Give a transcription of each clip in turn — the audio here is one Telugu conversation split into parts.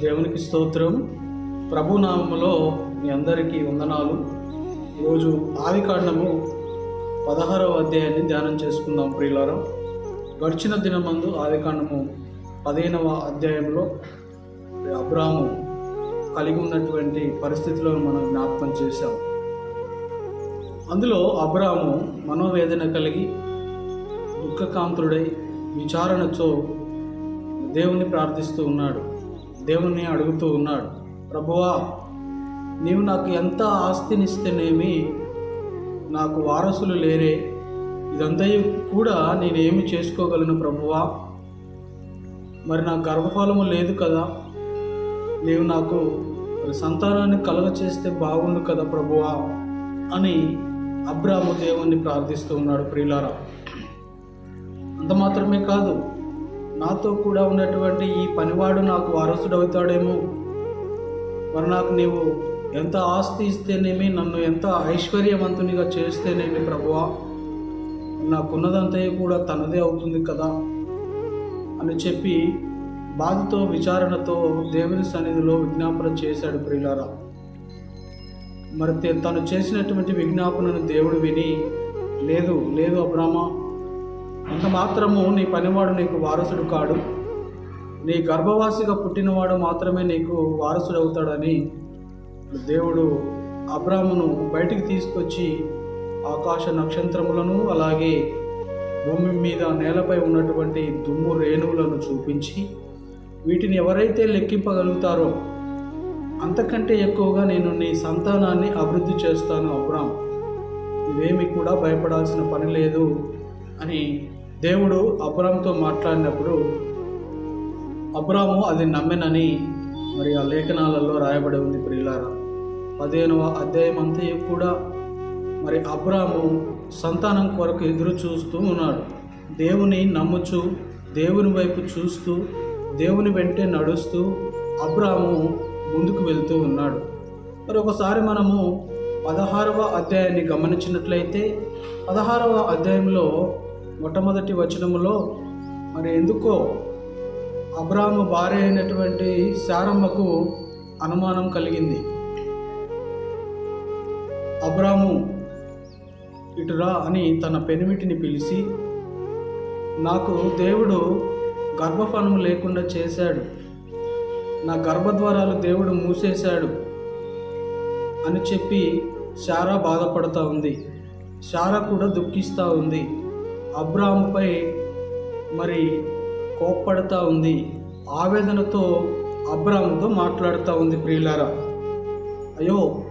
దేవునికి స్తోత్రం. ప్రభునామములో మీ అందరికీ వందనాలు. ఈరోజు ఆవికాండము పదహారవ అధ్యాయాన్ని ధ్యానం చేసుకుందాం ప్రియులారం. గడిచిన దినమందు ఆవికాండము పదిహేనవ అధ్యాయంలో అబ్రాము కలిగి ఉన్నటువంటి పరిస్థితులను మనం జ్ఞాపకం చేశాం. అందులో అబ్రాము మనోవేదన కలిగి దుఃఖకాంతుడై విచారణతో దేవుని ప్రార్థిస్తూ ఉన్నాడు. దేవుణ్ణి అడుగుతూ ఉన్నాడు ప్రభువా నీవు నాకు ఎంత ఆస్తినిస్తేనేమి నాకు వారసులు లేరే? ఇదంతా కూడా నేనేమి చేసుకోగలను ప్రభువా? మరి నాకు గర్భఫలము లేదు కదా? నీవు నాకు సంతానాన్ని కలగ చేస్తే బాగుండు కదా ప్రభువా? అని అబ్రాము దేవుణ్ణి ప్రార్థిస్తూ ఉన్నాడు ప్రియులారా. అంత మాత్రమే కాదు నాతో కూడా ఉన్నటువంటి ఈ పనివాడు నాకు వారసుడవుతాడేమో. మరి నాకు నీవు ఎంత ఆస్తి ఇస్తేనేమి నన్ను ఎంత ఐశ్వర్యవంతునిగా చేస్తేనేమి ప్రభువా? నాకున్నదంతా కూడా తనదే అవుతుంది కదా? అని చెప్పి బాధతో విచారణతో దేవుని సన్నిధిలో విజ్ఞాపన చేశాడు ప్రియులారా. మరి తను చేసినటువంటి విజ్ఞాపనను దేవుడు విని లేదు లేదు అబ్రామా అంత మాత్రము నీ పనివాడు నీకు వారసుడు కాడు. నీ గర్భవాసిగా పుట్టినవాడు మాత్రమే నీకు వారసుడు అవుతాడని దేవుడు అబ్రామును బయటికి తీసుకొచ్చి ఆకాశ నక్షత్రములను అలాగే భూమి మీద నేలపై ఉన్నటువంటి దుమ్ము రేణువులను చూపించి వీటిని ఎవరైతే లెక్కింపగలుగుతారో అంతకంటే ఎక్కువగా నేను నీ సంతానాన్ని అభివృద్ధి చేస్తాను అబ్రామ్. ఇవేమి కూడా భయపడాల్సిన పని లేదు అని దేవుడు అబ్రామ్తో మాట్లాడినప్పుడు అబ్రాము అది నమ్మెనని మరి ఆ లేఖనాలలో రాయబడి ఉంది ప్రియులారా. పదిహేనవ అధ్యాయం అంతా కూడా మరి అబ్రాము సంతానం కొరకు ఎదురు చూస్తూ ఉన్నాడు. దేవుని నమ్ముచు దేవుని వైపు చూస్తూ దేవుని వెంటే నడుస్తూ అబ్రాము ముందుకు వెళ్తూ ఉన్నాడు. మరి ఒకసారి మనము పదహారవ అధ్యాయాన్ని గమనించినట్లయితే పదహారవ అధ్యాయంలో మొట్టమొదటి వచనములో మరి ఎందుకో అబ్రాము భార్య అయినటువంటి శారమ్మకు అనుమానం కలిగింది. అబ్రాము ఇటురా అని తన పెనిమిటిని పిలిచి నాకు దేవుడు గర్భఫలం లేకుండా చేశాడు. నా గర్భద్వారాలు దేవుడు మూసేశాడు అని చెప్పి శారా బాధపడుతూ ఉంది. శారా కూడా దుఃఖిస్తూ ఉంది. అబ్రాముపై మరి కోప్పడుతూ ఉంది. ఆవేదనతో అబ్రాముతో మాట్లాడుతూ ఉంది ప్రియులారా. అయ్యో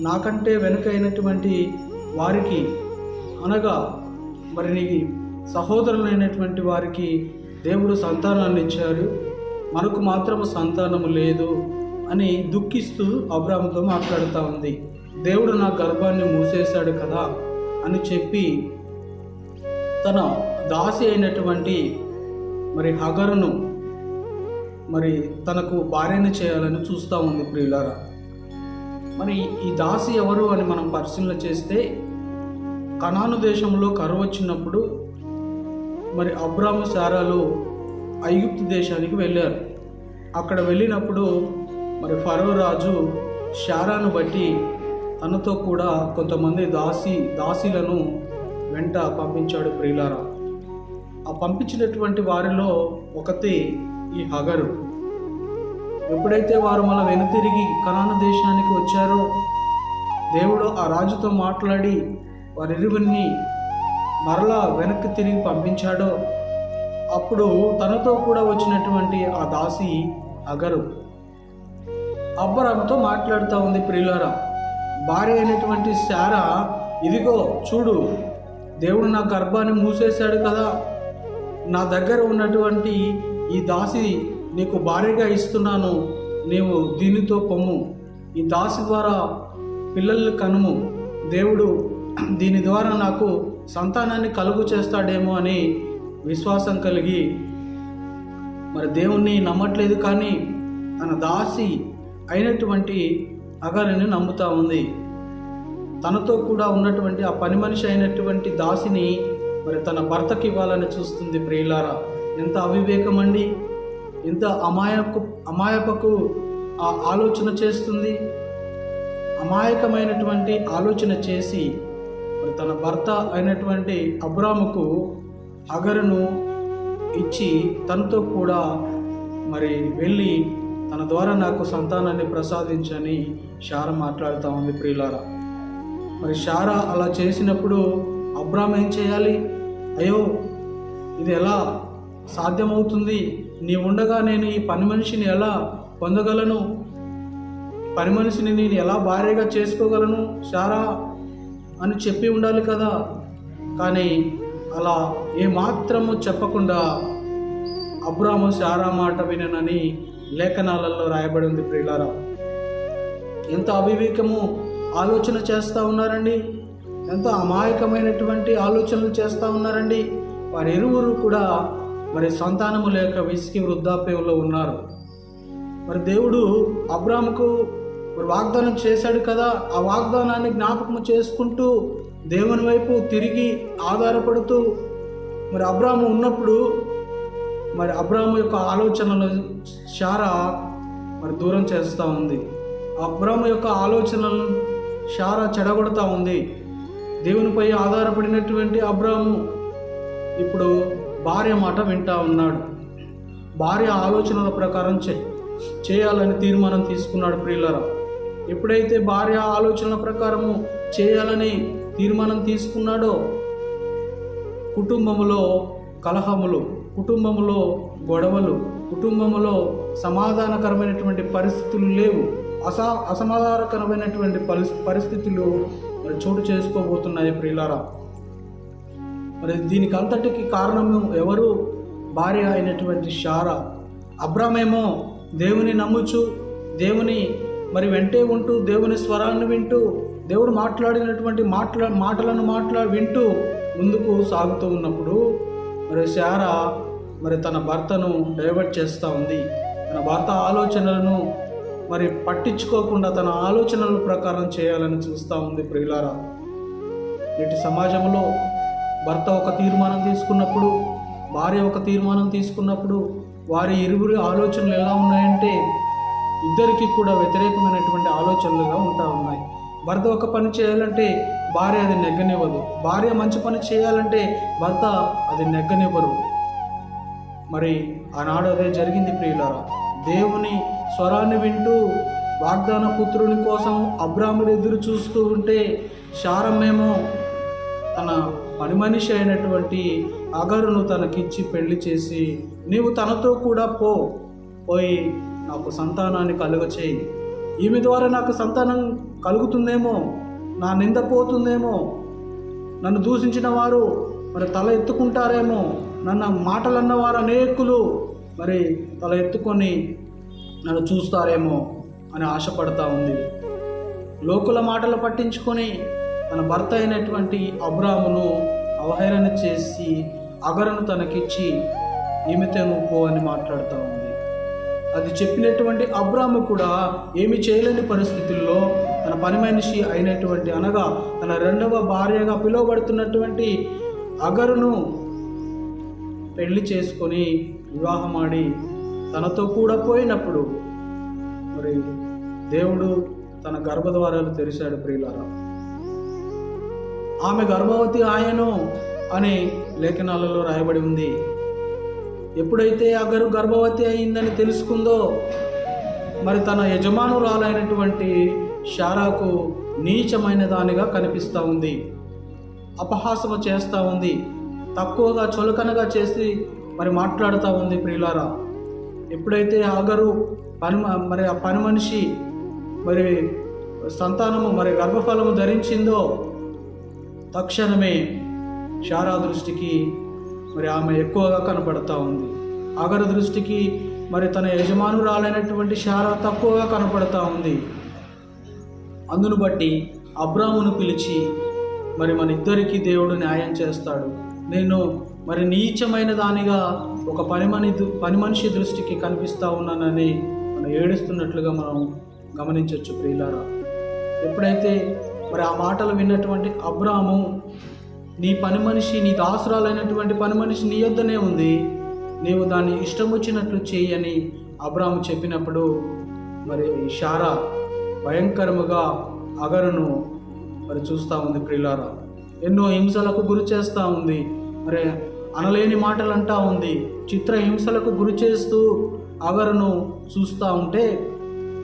నాకంటే వెనుక అయినటువంటి వారికి అనగా మరి నీ సహోదరులైనటువంటి వారికి దేవుడు సంతానాన్ని ఇచ్చారు మనకు మాత్రము సంతానము లేదు అని దుఃఖిస్తూ అబ్రాహంతో మాట్లాడుతూ ఉంది. దేవుడు నా గర్భాన్ని మూసేశాడు కదా అని చెప్పి తన దాసి అయినటువంటి మరి హగరును మరి తనకు భార్యను చేయాలని చూస్తూ ఉంది ప్రియులారా. మరి ఈ దాసి ఎవరు అని మనం పరిశీలన చేస్తే కనాను దేశంలో కరువు వచ్చినప్పుడు మరి అబ్రాము శారాలు ఐగుప్తు దేశానికి వెళ్ళారు. అక్కడ వెళ్ళినప్పుడు మరి ఫరో రాజు శారాను బట్టి తనతో కూడా కొంతమంది దాసి దాసీలను వెంట పంపించాడు ప్రియులారా. ఆ పంపించినటువంటి వారిలో ఒకటి ఈ హగరు. ఎప్పుడైతే వారు మన వెనుతిరిగి కనాన దేశానికి వచ్చారో దేవుడు ఆ రాజుతో మాట్లాడి వారిరువురిని మరలా వెనక్కి తిరిగి పంపించాడో అప్పుడు తనతో కూడా వచ్చినటువంటి ఆ దాసి అగరు అబ్బరంతో మాట్లాడుతూ ఉంది ప్రియులారా. భార్య అయినటువంటి శారా ఇదిగో చూడు దేవుడు నా గర్భాన్ని మూసేశాడు కదా. నా దగ్గర ఉన్నటువంటి ఈ దాసి నీకు భారీగా ఇస్తున్నాను. నీవు దీనితో పొమ్ము. ఈ దాసి ద్వారా పిల్లల్ని కనుము. దేవుడు దీని ద్వారా నాకు సంతానాన్ని కలుగు చేస్తాడేమో అని విశ్వాసం కలిగి మరి దేవుణ్ణి నమ్మట్లేదు కానీ తన దాసి అయినటువంటి అగరిని నమ్ముతా ఉంది. తనతో కూడా ఉన్నటువంటి ఆ పని మనిషి అయినటువంటి దాసిని మరి తన భర్తకి ఇవ్వాలని చూస్తుంది ప్రియులారా. ఎంత అవివేకం అండి ఎంత అమాయకు అమాయపకు ఆ ఆలోచన చేస్తుంది. అమాయకమైనటువంటి ఆలోచన చేసి మరి తన భర్త అయినటువంటి అబ్రాముకు అగరును ఇచ్చి తనతో కూడా మరి వెళ్ళి తన ద్వారా నాకు సంతానాన్ని ప్రసాదించని షార మాట్లాడుతూ ఉంది ప్రియులారా. మరి షారా అలా చేసినప్పుడు అబ్రామ్ ఏం చేయాలి? అయ్యో ఇది ఎలా సాధ్యమవుతుంది? నీ ఉండగా నేను ఈ పని మనిషిని ఎలా పొందగలను? పని మనిషిని నేను ఎలా భార్యగా చేసుకోగలను షారా అని చెప్పి ఉండాలి కదా. కానీ అలా ఏమాత్రము చెప్పకుండా అబ్రాము శారా మాట విననని లేఖనాలలో రాయబడి ఉంది ప్రియులారా. ఎంత అవివేకము ఆలోచన చేస్తూ ఉన్నారండి. ఎంతో అమాయకమైనటువంటి ఆలోచనలు చేస్తూ ఉన్నారండి. వారి ఇరువురు కూడా మరి సంతానము లేక విసికి వృద్ధాప్యంలో ఉన్నారు. మరి దేవుడు అబ్రాముకు మరి వాగ్దానం చేశాడు కదా. ఆ వాగ్దానాన్ని జ్ఞాపకం చేసుకుంటూ దేవుని వైపు తిరిగి ఆధారపడుతూ మరి అబ్రాము ఉన్నప్పుడు మరి అబ్రాము యొక్క ఆలోచనలు చాలా మరి దూరం చేస్తూ ఉంది. అబ్రాము యొక్క ఆలోచనలను షారా చెడగొడతా ఉంది. దేవునిపై ఆధారపడినటువంటి అబ్రాహము ఇప్పుడు భార్య మాట వింటా ఉన్నాడు. భార్య ఆలోచనల ప్రకారం చే చేయాలని తీర్మానం తీసుకున్నాడు ప్రియులరా. ఎప్పుడైతే భార్య ఆలోచనల ప్రకారము చేయాలని తీర్మానం తీసుకున్నాడో కుటుంబములో కలహములు కుటుంబములో గొడవలు కుటుంబములో సమాధానకరమైనటువంటి పరిస్థితులు లేవు. అసా అసమాధానకరమైనటువంటి పరిస్థితులు మరి చోటు చేసుకోబోతున్నాయి ప్రియులారా. మరి దీనికి అంతటికి కారణము ఎవరు? భార్య అయినటువంటి షారా. అబ్రామేమో దేవుని నమ్ముచు దేవుని మరి వెంటే ఉంటూ దేవుని స్వరాన్ని వింటూ దేవుడు మాట్లాడినటువంటి మాట్లా మాటలను మాట్లా వింటూ ముందుకు సాగుతూ ఉన్నప్పుడు మరి శారా మరి తన భర్తను డైవర్ట్ చేస్తూ ఉంది. తన భర్త ఆలోచనలను మరి పట్టించుకోకుండా తన ఆలోచనల ప్రకారం చేయాలని చూస్తూ ఉంది ప్రియులారా. నేటి సమాజంలో భర్త ఒక తీర్మానం తీసుకున్నప్పుడు భార్య ఒక తీర్మానం తీసుకున్నప్పుడు వారి ఇరువురి ఆలోచనలు ఎలా ఉన్నాయంటే ఇద్దరికి కూడా వ్యతిరేకమైనటువంటి ఆలోచనలుగా ఉంటా ఉన్నాయి. భర్త ఒక పని చేయాలంటే భార్య అది నెగ్గనివ్వదు. భార్య మంచి పని చేయాలంటే భర్త అది నెగ్గనివ్వరు. మరి ఆనాడు అదే జరిగింది ప్రియులారా. దేవుని స్వరాన్ని వింటూ వాగ్దాన పుత్రుని కోసం అబ్రాహ్ముడు ఎదురు చూస్తూ ఉంటే శారమ్మేమో తన పని మనిషి అయినటువంటి అగరును తనకిచ్చి పెళ్ళి చేసి నీవు తనతో కూడా పో పోయి నాకు సంతానాన్ని కలుగ చేయి. ఈమె ద్వారా నాకు సంతానం కలుగుతుందేమో నా నింద పోతుందేమో నన్ను దూషించిన వారు మరి తల ఎత్తుకుంటారేమో నన్ను మాటలన్నవారు అనేకులు మరి తల ఎత్తుకొని నన్ను చూస్తారేమో అని ఆశపడతా ఉంది. లోకుల మాటలు పట్టించుకొని తన భర్త అయినటువంటి అబ్రామును అవహేళన చేసి అగరను తనకిచ్చి ఈమెతో నువ్వు పో అని మాట్లాడుతూ ఉంది. అది చెప్పినటువంటి అబ్రాము కూడా ఏమి చేయలేని పరిస్థితుల్లో తన పని మనిషి అయినటువంటి అనగా తన రెండవ భార్యగా పిలువబడుతున్నటువంటి అగరును పెళ్ళి చేసుకొని వివాహమాడి తనతో కూడా పోయినప్పుడు మరి దేవుడు తన గర్భద్వారాలు తెరిచాడు ప్రియులారా. ఆమె గర్భవతి ఆయను అని లేఖనాలలో రాయబడి ఉంది. ఎప్పుడైతే అగరు గర్భవతి అయిందని తెలుసుకుందో మరి తన యజమానురాలైనటువంటి షారాకు నీచమైన దానిగా కనిపిస్తూ ఉంది. అపహాసము చేస్తూ ఉంది. తక్కువగా చులకనగా చేసి మరి మాట్లాడుతూ ఉంది ప్రియులారా. ఎప్పుడైతే హాగరు పని మ- మరి ఆ పని మనిషి మరి సంతానము మరి గర్భఫలము ధరించిందో తక్షణమే శారా దృష్టికి మరి ఆమె ఎక్కువగా కనపడతా ఉంది. అగరు దృష్టికి మరి తన యజమానురాలైనటువంటి శారా తక్కువగా కనపడతా ఉంది. అందును బట్టి అబ్రామును పిలిచి మరి మన ఇద్దరికీ దేవుడు న్యాయం చేస్తాడు. నేను మరి నీచమైన దానిగా ఒక పని మని పని మనిషి దృష్టికి కనిపిస్తూ ఉన్నానని మనం ఏడుస్తున్నట్లుగా మనం గమనించవచ్చు ప్రియులారా. ఎప్పుడైతే మరి ఆ మాటలు విన్నటువంటి అబ్రాము నీ పని మనిషి నీ దాసురాలైనటువంటి పని మనిషి నీ యొద్దనే ఉంది నీవు దాన్ని ఇష్టం వచ్చినట్లు చేయి అని అబ్రాము చెప్పినప్పుడు మరి షారా భయంకరముగా అగరును మరి చూస్తూ ఉంది ప్రియులారా. ఎన్నో హింసలకు గురి చేస్తూ ఉంది. మరి అనలేని మాటలంటా ఉంది. చిత్రహింసలకు గురి చేస్తూ అగరును చూస్తూ ఉంటే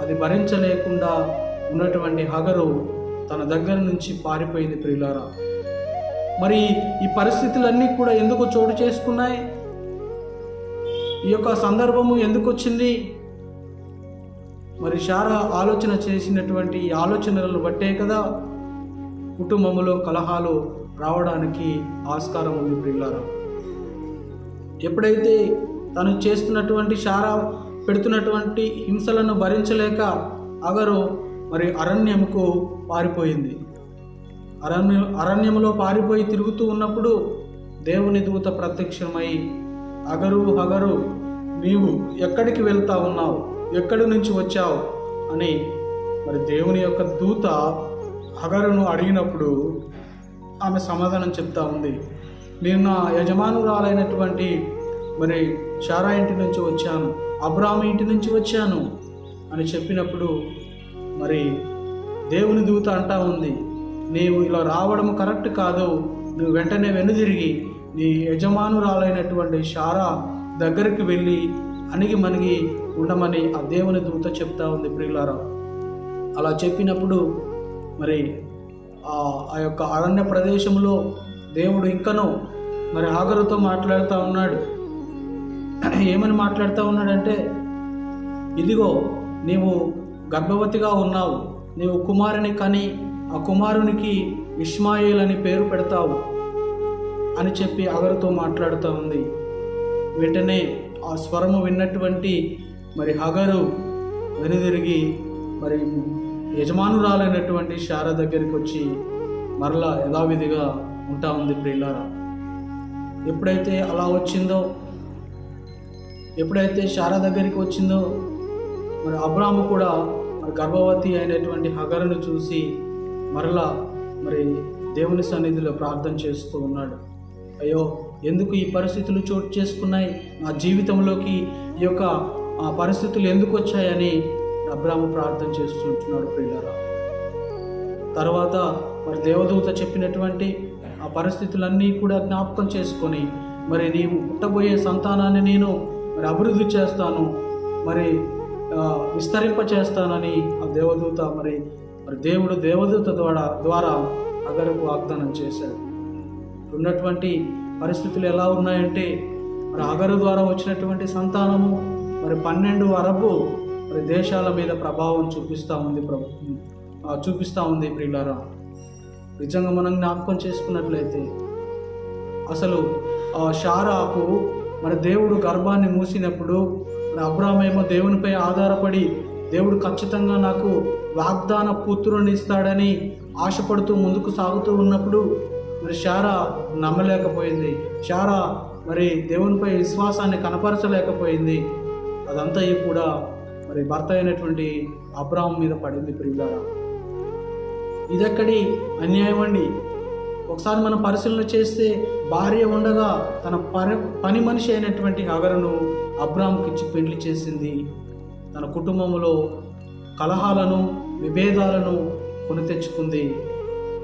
అది భరించలేకుండా ఉన్నటువంటి హగరు తన దగ్గర నుంచి పారిపోయింది ప్రియులారా. మరి ఈ పరిస్థితులన్నీ కూడా ఎందుకు చోటు చేసుకున్నాయి? ఈ యొక్క సందర్భము ఎందుకు వచ్చింది? మరి షారా ఆలోచన చేసినటువంటి ఈ ఆలోచనలను బట్టే కదా కుటుంబంలో కలహాలు రావడానికి ఆస్కారం ఉంది ప్రియులారా. ఎప్పుడైతే తను చేస్తున్నటువంటి శారా పెడుతున్నటువంటి హింసలను భరించలేక అగరు మరి అరణ్యముకు పారిపోయింది. అరణ్య అరణ్యములో పారిపోయి తిరుగుతూ ఉన్నప్పుడు దేవుని దూత ప్రత్యక్షమై అగరు హగరు నీవు ఎక్కడికి వెళ్తా ఉన్నావు? ఎక్కడి నుంచి వచ్చావు? అని మరి దేవుని యొక్క దూత హగరును అడిగినప్పుడు ఆమె సమాధానం చెప్తా ఉంది. నేను నా యజమానురాలైనటువంటి మరి షారా ఇంటి నుంచి వచ్చాను అబ్రాహ్మ ఇంటి నుంచి వచ్చాను అని చెప్పినప్పుడు మరి దేవుని దూత అంటా ఉంది నీవు ఇలా రావడం కరెక్ట్ కాదు నువ్వు వెంటనే వెనుదిరిగి నీ యజమానురాలైనటువంటి షారా దగ్గరికి వెళ్ళి అణిగి మణిగి ఉండమని ఆ దేవుని దూత చెప్తా ఉంది ప్రియులారా. అలా చెప్పినప్పుడు మరి ఆ ఆ యొక్క అరణ్య ప్రదేశంలో దేవుడు ఇంకనూ మరి ఆగరుతో మాట్లాడుతూ ఉన్నాడు. ఏమని మాట్లాడుతూ ఉన్నాడంటే ఇదిగో నీవు గర్భవతిగా ఉన్నావు. నీవు కుమారుని కని ఆ కుమారునికి ఇష్మాయిల్ అని పేరు పెడతావు అని చెప్పి అగరుతో మాట్లాడుతూ ఉంది. వెంటనే ఆ స్వరము విన్నటువంటి మరి హగరు వెనుదిరిగి మరి యజమానురాలైనటువంటి శార దగ్గరికి వచ్చి మరలా యథావిధిగా ఉంటా ఉంది ప్రియులారా. ఎప్పుడైతే అలా వచ్చిందో ఎప్పుడైతే శార దగ్గరికి వచ్చిందో మరి అబ్రాము కూడా మరి గర్భవతి అయినటువంటి హగరును చూసి మరలా మరి దేవుని సన్నిధిలో ప్రార్థన చేస్తూ ఉన్నాడు. అయ్యో ఎందుకు ఈ పరిస్థితులు చోటు చేసుకున్నాయి? నా జీవితంలోకి ఈ యొక్క ఆ పరిస్థితులు ఎందుకు వచ్చాయని అబ్రాము ప్రార్థన చేస్తుంటున్నాడు పిల్లరా తర్వాత మరి దేవదూత చెప్పినటువంటి ఆ పరిస్థితులన్నీ కూడా జ్ఞాపకం చేసుకొని మరి నీవు పుట్టబోయే సంతానాన్ని నేను మరి అభివృద్ధి చేస్తాను మరి విస్తరింప చేస్తానని ఆ దేవదూత మరి మరి దేవుడు దేవదూత ద్వారా ద్వారా అగరకు వాగ్దానం చేశాడు. ఉన్నటువంటి పరిస్థితులు ఎలా ఉన్నాయంటే మరి అగరు ద్వారా వచ్చినటువంటి సంతానము మరి పన్నెండు అరబు మరి దేశాల మీద ప్రభావం చూపిస్తూ ఉంది ప్రభు చూపిస్తూ ఉంది ప్రియులారా. నిజంగా మనం జ్ఞాపకం చేసుకున్నట్లయితే అసలు ఆ షారాకు మరి దేవుడు గర్భాన్ని మూసినప్పుడు మరి అబ్రామేమో దేవునిపై ఆధారపడి దేవుడు ఖచ్చితంగా నాకు వాగ్దాన పుత్రుని ఇస్తాడని ఆశపడుతూ ముందుకు సాగుతూ ఉన్నప్పుడు మరి షారా నమ్మలేకపోయింది. షారా మరి దేవునిపై విశ్వాసాన్ని కనపరచలేకపోయింది. అదంతా కూడా మరి భర్త అయినటువంటి అబ్రాహం మీద పడింది ప్రియులారా. ఇదెక్కడి అన్యాయం అండి? ఒకసారి మనం పరిశీలన చేస్తే భార్య ఉండగా తన పని పని మనిషి అయినటువంటి అగరను అబ్రామ్కి ఇచ్చి పెళ్ళి చేసింది. తన కుటుంబంలో కలహాలను విభేదాలను కొని తెచ్చుకుంది.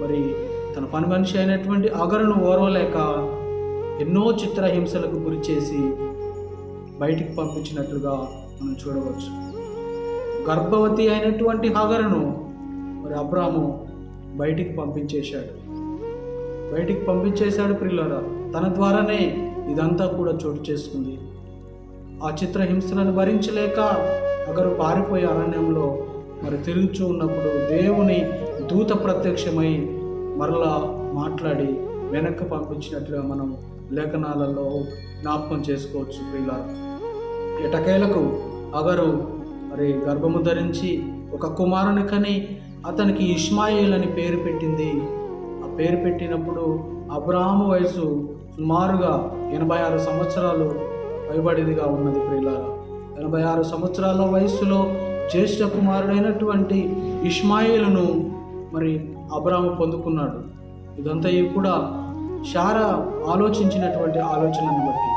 మరి తన పని మనిషి అయినటువంటి అగరను ఓర్వలేక ఎన్నో చిత్రహింసలకు గురి చేసి బయటికి పంపించినట్లుగా మనం చూడవచ్చు. గర్భవతి అయినటువంటి హగరను మరి అబ్రాము బయటికి పంపించేశాడు. బయటికి పంపించేశాడు ప్రిల్లరా తన ద్వారానే ఇదంతా కూడా చోటు చేసుకుంది. ఆ చిత్రహింసలను భరించలేక ఒకరు పారిపోయే అరణ్యంలో మరి తిరుగుచూ ఉన్నప్పుడు దేవుని దూత ప్రత్యక్షమై మరలా మాట్లాడి వెనక్కి పంపించినట్లుగా మనం లేఖనాలలో జ్ఞాపకం చేసుకోవచ్చు ప్రియులారా. ఎటకేలకు అగరు మరి గర్భము ధరించి ఒక కుమారుని కని అతనికి ఇష్మాయిల్ అని పేరు పెట్టింది. పేరు పెట్టినప్పుడు అబ్రాహము వయసు సుమారుగా ఎనభై ఆరు సంవత్సరాలు పైబడిదిగా ఉన్నది ప్రియులారా. ఎనభై ఆరు సంవత్సరాల వయస్సులో జ్యేష్ఠ కుమారుడైనటువంటి ఇష్మాయిలును మరి అబ్రాహము పొందుకున్నాడు. ఇదంతా కూడా షారా ఆలోచించినటువంటి ఆలోచనను బట్టి.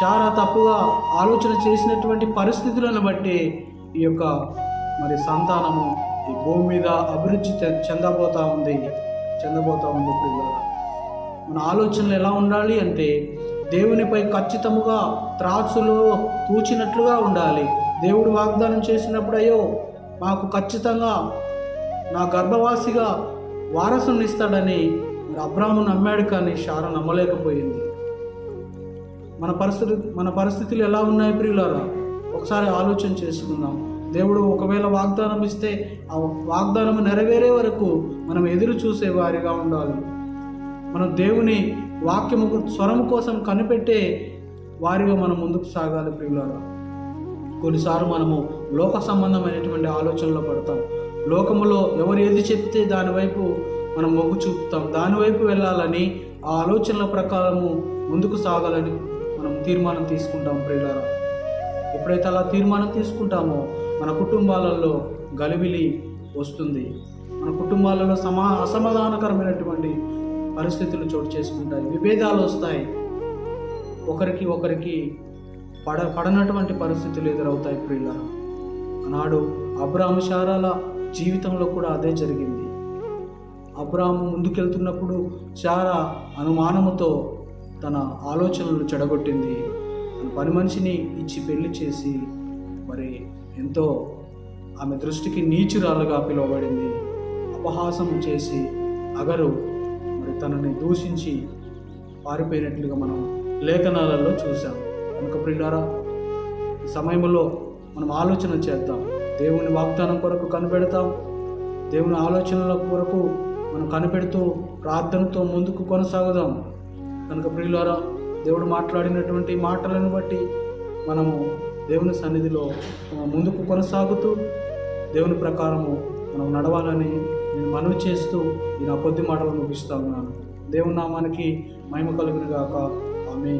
షారా తప్పుగా ఆలోచన చేసినటువంటి పరిస్థితులను బట్టి ఈ యొక్క మరి సంతానము ఈ భూమి మీద అభివృద్ధి చె- చెందబోతా ఉంది. చెందబోతా ఉంది మన ఆలోచనలు ఎలా ఉండాలి అంటే దేవునిపై ఖచ్చితముగా త్రాసులో తూచినట్లుగా ఉండాలి. దేవుడు వాగ్దానం చేసినప్పుడు అయ్యో మాకు ఖచ్చితంగా నా గర్భవాసిగా వారసుని ఇస్తాడని మరి అబ్రాహ్ము నమ్మాడు కానీ షార నమ్మలేకపోయింది. మన పరిస్థితి మన పరిస్థితులు ఎలా ఉన్నాయి ప్రియులారా? ఒకసారి ఆలోచన చేసుకుందాం. దేవుడు ఒకవేళ వాగ్దానం ఇస్తే ఆ వాగ్దానం నెరవేరే వరకు మనం ఎదురు చూసే వారిగా ఉండాలి. మనం దేవుని వాక్యము స్వరము కోసం కనిపెట్టే వారిగా మనం ముందుకు సాగాలి ప్రియులారా. కొన్నిసార్లు మనము లోక సంబంధమైనటువంటి ఆలోచనలో పడతాం. లోకములో ఎవరు ఏది చెప్తే దానివైపు మనం మొగ్గు చూపుతాం. దానివైపు వెళ్ళాలని ఆ ఆలోచనల ప్రకారము ముందుకు సాగాలని మనం తీర్మానం తీసుకుంటాం ప్రియులారా. ఎప్పుడైతే అలా తీర్మానం తీసుకుంటామో మన కుటుంబాలలో గలిబిలి వస్తుంది. మన కుటుంబాలలో సమా అసమాధానకరమైనటువంటి పరిస్థితులు చోటు చేసుకుంటాయి. విభేదాలు వస్తాయి. ఒకరికి ఒకరికి పడ పడనటువంటి పరిస్థితులు ఎదురవుతాయి ప్రియుల ఆనాడు అబ్రాహ్మశారాల జీవితంలో కూడా అదే జరిగింది. అబ్రాహ్మ ముందుకెళ్తున్నప్పుడు శారా అనుమానముతో తన ఆలోచనలు చెడగొట్టింది. తన పని మనిషిని ఇచ్చి పెళ్ళి చేసి మరి ఎంతో ఆమె దృష్టికి నీచురాలుగా పిలువబడింది. అపహాసం చేసి అగరు మరి తనని దూషించి పారిపోయినట్లుగా మనం లేఖనాలలో చూసాం కనుక ప్రియులారా ఈ సమయంలో మనం ఆలోచన చేద్దాం. దేవుని వాగ్దానం కొరకు కనిపెడతాం. దేవుని ఆలోచనల కొరకు మనం కనిపెడుతూ ప్రార్థనతో ముందుకు కొనసాగుదాం. కనుక ప్రియులారా దేవుడు మాట్లాడినటువంటి మాటలను బట్టి మనము దేవుని సన్నిధిలో ముందుకు కొనసాగుతూ దేవుని ప్రకారము మనం నడవాలని నేను మనవి చేస్తూ నేను నా కొద్ది మాటలు ముగిస్తా ఉన్నాను. దేవుని నామానికి మహిమ కలుగును గాక ఆమె